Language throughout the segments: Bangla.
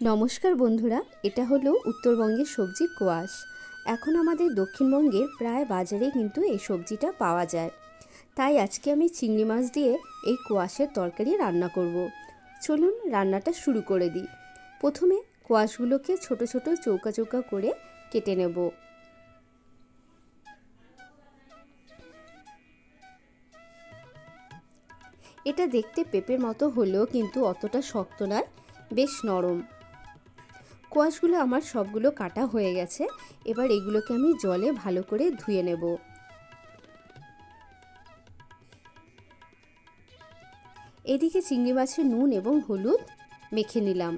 নমস্কার বন্ধুরা, এটা হলো উত্তরবঙ্গের সবজি কোয়াশ। এখন আমাদের দক্ষিণবঙ্গের প্রায় বাজারে কিন্তু এই সবজিটা পাওয়া যায়। তাই আজকে আমি চিংড়ি মাছ দিয়ে এই কোয়াশের তরকারি রান্না করব। চলুন রান্নাটা শুরু করে দিই। প্রথমে কোয়াশগুলোকে ছোট ছোট চৌকা চৌকা করে কেটে নেব। এটা দেখতে পেঁপের মতো হলেও কিন্তু অতটা শক্ত নয়, বেশ নরম। কোয়াশগুলো আমার সবগুলো কাটা হয়ে গেছে। এবার এগুলোকে আমি জলে ভালো করে ধুয়ে নেব। এদিকে চিংড়ি মাছের নুন এবং হলুদ মেখে নিলাম।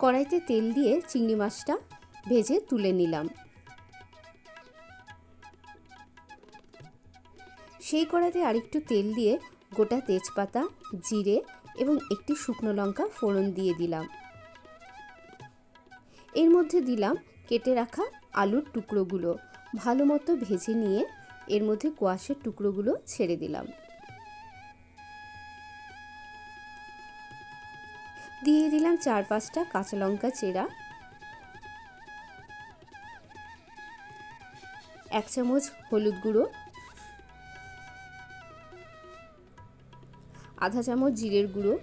কড়াইতে তেল দিয়ে চিংড়ি মাছটা ভেজে তুলে নিলাম। সেই কড়াইতে আরেকটু তেল দিয়ে গোটা তেজপাতা, জিরে এবং একটি শুকনো লঙ্কা ফোড়ন দিয়ে দিলাম। এর মধ্যে দিলাম কেটে রাখা আলুর টুকরোগুলো। ভালো মতো ভেজে নিয়ে এর মধ্যে কোয়াশের টুকরোগুলো ছেড়ে দিলাম। দিয়ে দিলাম চার পাঁচটা কাঁচা লঙ্কা চেরা। এক চামচ হলুদ গুঁড়ো। আধা চামচ জিরের গুঁড়ো।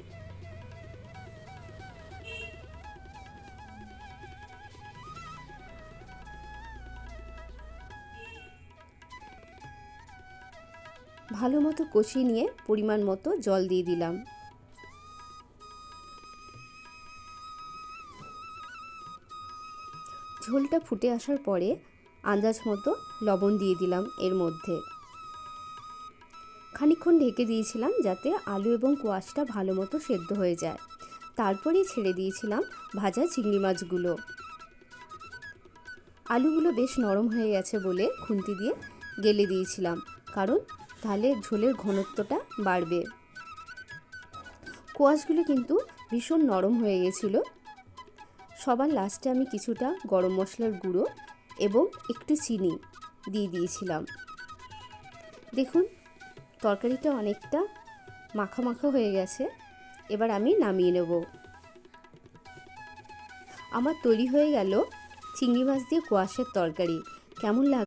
ভালো মতো কষিয়ে নিয়ে পরিমাণ মতো জল দিয়ে দিলাম। ঝোলটা ফুটে আসার পরে আন্দাজ মতো লবণ দিয়ে দিলাম এর মধ্যে। খানিক্ষণ ঢেকে দিয়েছিলাম যাতে আলু এবং কোয়াশটা ভালো মতো সেদ্ধ হয়ে যায়। তারপরেই ছেড়ে দিয়েছিলাম ভাজা চিংড়ি মাছগুলো। আলুগুলো বেশ নরম হয়ে গেছে বলে খুন্তি দিয়ে গেলে দিয়েছিলাম, কারণ তাহলে ঝোলের ঘনত্বটা বাড়বে। কোয়াশগুলো কিন্তু ভীষণ নরম হয়ে গেছিল। সবার লাস্টে আমি কিছুটা গরম মশলার গুঁড়ো এবং একটু চিনি দিয়ে দিয়েছিলাম। দেখুন তরকারিটা অনেকটা মাখা মাখা হয়ে গেছে। এবার আমি নামিয়ে নেব। আমার তৈরি হয়ে গেল চিংড়ি মাছ দিয়ে কোয়াশের তরকারি। কেমন লাগ